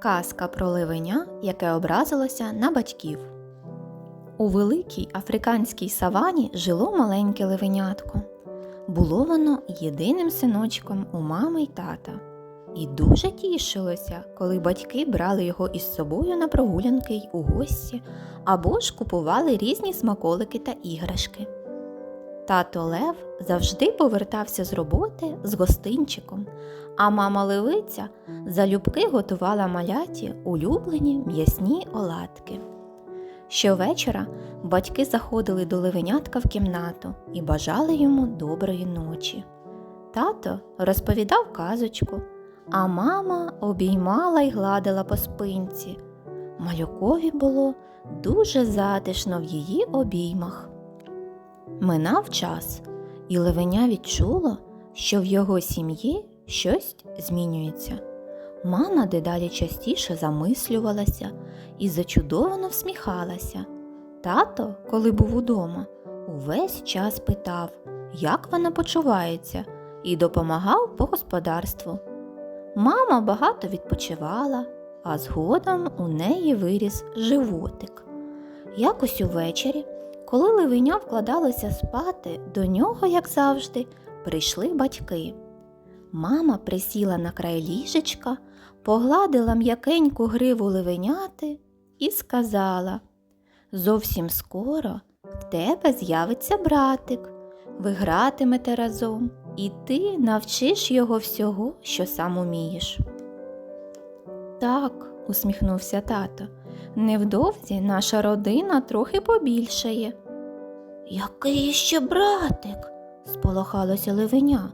Казка про ливеня, яке образилося на батьків. У великій африканській савані жило маленьке ливенятко. Було воно єдиним синочком у мами й тата. І дуже тішилося, коли батьки брали його із собою на прогулянки й у гості або ж купували різні смаколики та іграшки. Тато Лев завжди повертався з роботи з гостинчиком, а мама Левиця залюбки готувала маляті улюблені м'ясні оладки. Щовечора батьки заходили до левенятка в кімнату і бажали йому доброї ночі. Тато розповідав казочку, а мама обіймала й гладила по спинці. Малюкові було дуже затишно в її обіймах. Минав час, і левеня відчуло, що в його сім'ї щось змінюється. Мама дедалі частіше замислювалася і зачудовано всміхалася. Тато, коли був удома, увесь час питав, як вона почувається, і допомагав по господарству. Мама багато відпочивала, а згодом у неї виріс животик. Якось увечері, коли ливеня вкладалося спати, до нього, як завжди, прийшли батьки. Мама присіла на край ліжечка, погладила м'якеньку гриву ливеняти і сказала Зовсім скоро в тебе з'явиться братик, ви гратимете разом, і ти навчиш його всього, що сам умієш. Так, усміхнувся тато, невдовзі наша родина трохи побільшає. Який ще братик? сполохалося ливеня.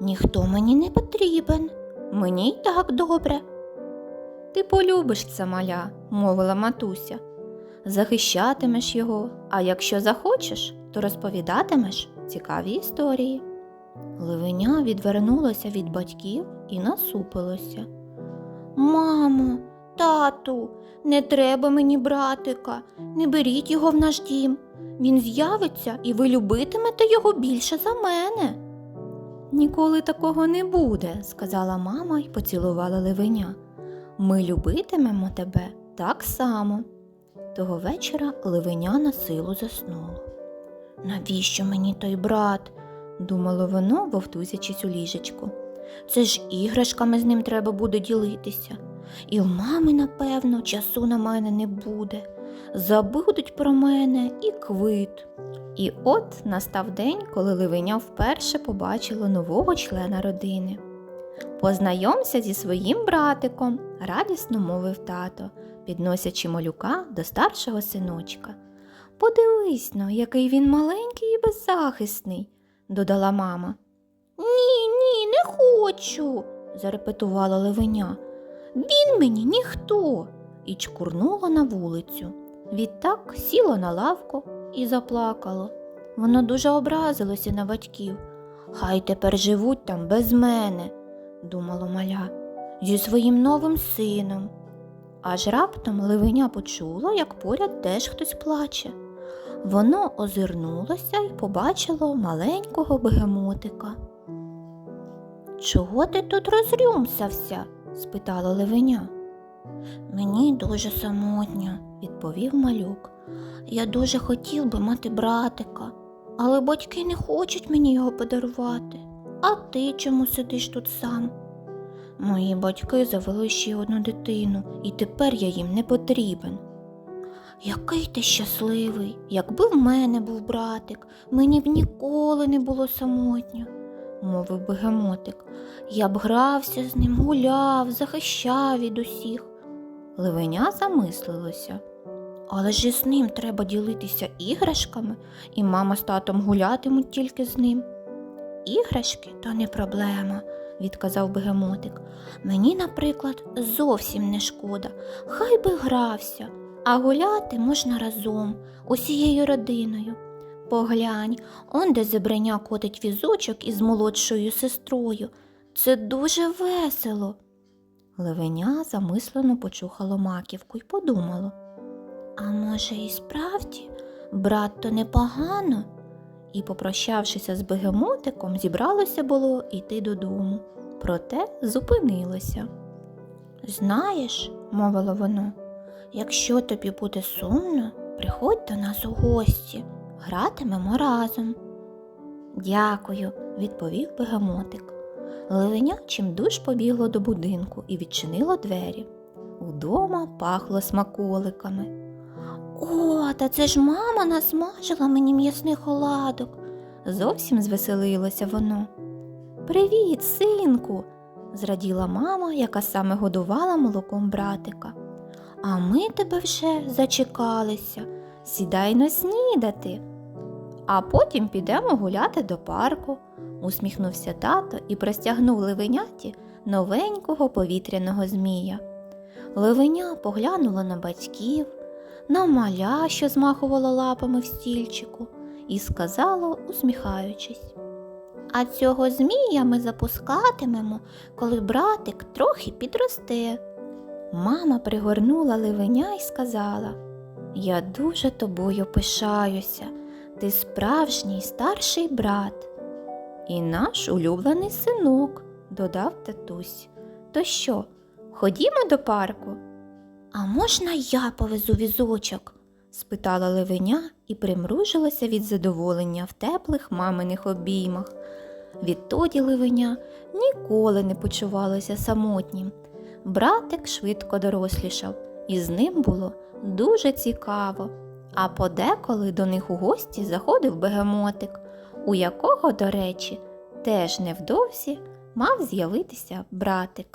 Ніхто мені не потрібен, мені й так добре. Ти полюбиш це маля, мовила матуся. Захищатимеш його, а якщо захочеш, то розповідатимеш цікаві історії. Ливеня відвернулося від батьків і насупилося. Мамо, тату, не треба мені братика, не беріть його в наш дім. Він з'явиться, і ви любитимете його більше за мене. Ніколи такого не буде, сказала мама і поцілувала ливеня. Ми любитимемо тебе так само. Того вечора ливеня на силу заснуло. Навіщо мені той брат? думало воно, вовтузячись у ліжечку. Це ж іграшками з ним треба буде ділитися. І в мами, напевно, часу на мене не буде. Забудуть про мене і квит. І от настав день, коли ливеня вперше побачило нового члена родини. Познайомся зі своїм братиком, радісно мовив тато, підносячи малюка до старшого синочка. Подивись но, який він маленький і беззахисний, додала мама. Ні, ні, не хочу, зарепетувала левеня. Він мені ніхто. І чкурнуло на вулицю. Відтак сіло на лавку і заплакало. Воно дуже образилося на батьків. Хай тепер живуть там без мене, думало маля, зі своїм новим сином. Аж раптом ливеня почуло, як поряд теж хтось плаче. Воно озирнулося і побачило маленького бегемотика. Чого ти тут розрюмсався? Спитало левеня. Мені дуже самотньо, відповів малюк. Я дуже хотів би мати братика, але батьки не хочуть мені його подарувати. А ти чому сидиш тут сам? Мої батьки завели ще одну дитину, і тепер я їм не потрібен. Який ти щасливий, якби в мене був братик, мені б ніколи не було самотньо, мовив бегемотик. Я б грався з ним, гуляв, захищав від усіх. Ливеня замислилося. Але ж з ним треба ділитися іграшками, і мама з татом гулятимуть тільки з ним. Іграшки то не проблема, відказав бегемотик. Мені, наприклад, зовсім не шкода. Хай би грався, а гуляти можна разом, усією родиною. Поглянь, он де зебреня котить візочок із молодшою сестрою. Це дуже весело. Левеня замислено почухало маківку й подумало. А може, і справді, брат то непогано? І, попрощавшися з бегемотиком, зібралося було йти додому, проте зупинилося. Знаєш, мовило воно, якщо тобі буде сумно, приходь до нас у гості, гратимемо разом. Дякую, відповів бегемотик. Левеня чимдуж побігло до будинку і відчинило двері. Удома пахло смаколиками. О, та це ж мама насмажила мені м'ясних оладок. Зовсім звеселилося воно. Привіт, синку, зраділа мама, яка саме годувала молоком братика. А ми тебе вже зачекалися. Сідай на снідати. А потім підемо гуляти до парку, усміхнувся тато і простягнув левеняті новенького повітряного змія. Левеня поглянула на батьків, на маля, що змахувала лапами в стільчику, і сказала, усміхаючись. А цього змія ми запускатимемо, коли братик трохи підросте. Мама пригорнула левеня і сказала Я дуже тобою пишаюся, ти справжній старший брат. І наш улюблений синок, додав татусь. То що, ходімо до парку? А можна я повезу візочок? спитала левеня і примружилася від задоволення в теплих маминих обіймах. Відтоді левеня ніколи не почувалося самотнім. Братик швидко дорослішав, і з ним було дуже цікаво. А подеколи до них у гості заходив бегемотик, у якого, до речі, теж невдовзі мав з'явитися братик.